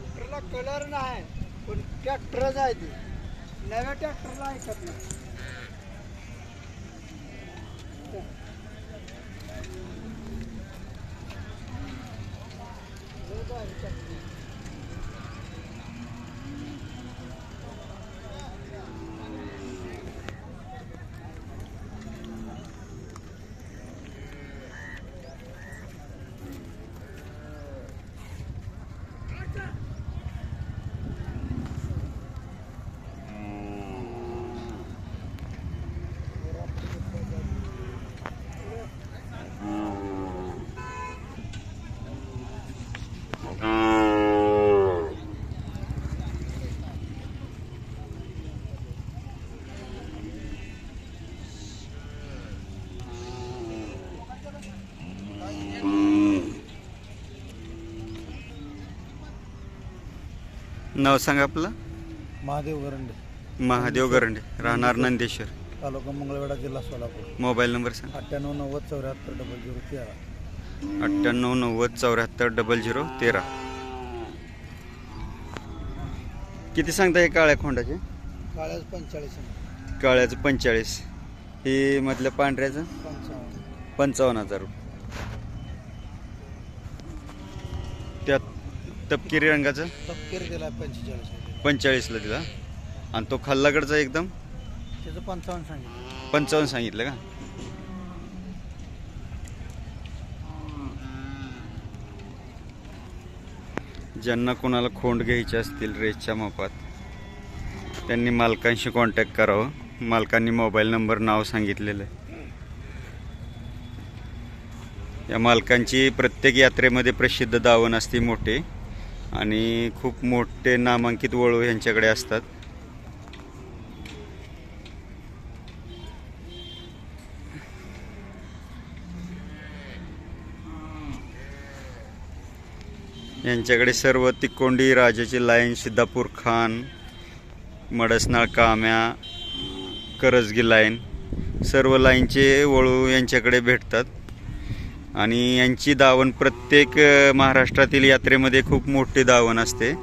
ट्रॅक्टरला कलर नाही पण ट्रॅक्टरच आहे ते. नव्या ट्रॅक्टरला ऐकत नाही. नाव सांगा आपलं? महादेव गरंडे. महादेव गरंडे. राहणार नंदेश्वर. तालुका मंगळवेढा जिल्हा सोलापूर. मोबाईल नंबर सांग. अठ्ठ्याण्णव नव्वद चौऱ्याहत्तर डबल झिरो तेरा. अठ्ठ्याण्णव नव्वद चौऱ्याहत्तर डबल झिरो तेरा. किती सांगता हे काळ्या खोंडाचे? काळ्याच पंचेचाळीस काळ्याचं पंचेचाळीस. हे मधल्या पांढऱ्याचं? पंचावन्न. पंचावन्न हजार रुपये. त्यात तपकिरी रंगाचं? तपकीर दिला पंचेचाळीस पंचेचाळीसला दिला. आणि तो खाल्लाकडचा एकदम? त्याचं पंचावन्न सांगितलं. पंचावन्न सांगितलं का? ज्यांना कोणाला खोंड घ्यायचे असतील रेसच्या मापात त्यांनी मालकांशी कॉन्टॅक्ट करावं. मालकांनी मोबाईल नंबर नाव सांगितलेलं आहे. या मालकांची प्रत्येक यात्रेमध्ये प्रसिद्ध दावण असते मोठे. आणि खूप मोठे नामांकित वळू यांच्याकडे असतात. यांच्याकडे सर्व तिकोंडी राजाची लाईन सिद्धापूर खान मडसनाळ काम्या करजगी लाईन सर्व लाईनचे वळू यांच्याकडे भेटतात. आणि यांची दावण प्रत्येक महाराष्ट्रातील यात्रेमध्ये खूप मोठी दावण असते.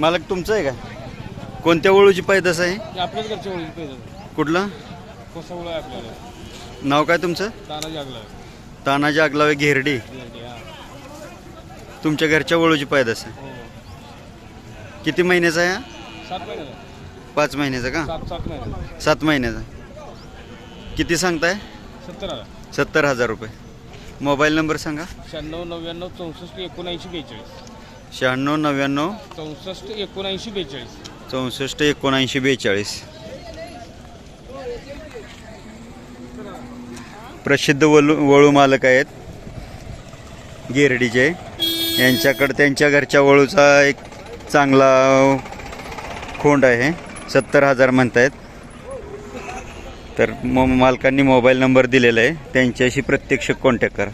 मालक तुमचं आहे का? कोणत्या वळूची पैदास आहे? आपल्याच घरच्या कुठला? कसं ओळख आहे आपल्याला नाव काय तुमचं? तानाजी आगलावे घेरडी. तुमच्या घरच्या वळूची पैदास आहे. हो. किती महिन्याचा आहे हा? सात पाच महिन्याचा का? सात सात महिने सात महिन्याचा किती सांगताय? सत्तर हजार रुपये. मोबाईल नंबर सांगा. शहाण्णव नव्याण्णव चौसष्ट एकोणऐंशी बेचाळीस. शहाण्णव नव्याण्णव. चौसष्ट एकोणऐंशी बेचाळीस. चौसष्ट एकोणऐंशी बेचाळीस. प्रसिद्ध वळू वळू मालक आहेत. गिरडीचे. यांच्याकडे त्यांच्या घरच्या वळूचा एक चांगला खोंड आहे. सत्तर हजार म्हणतायत. तर म मालकांनी मोबाईल नंबर दिलेला आहे. त्यांच्याशी प्रत्यक्ष कॉन्टॅक्ट करा.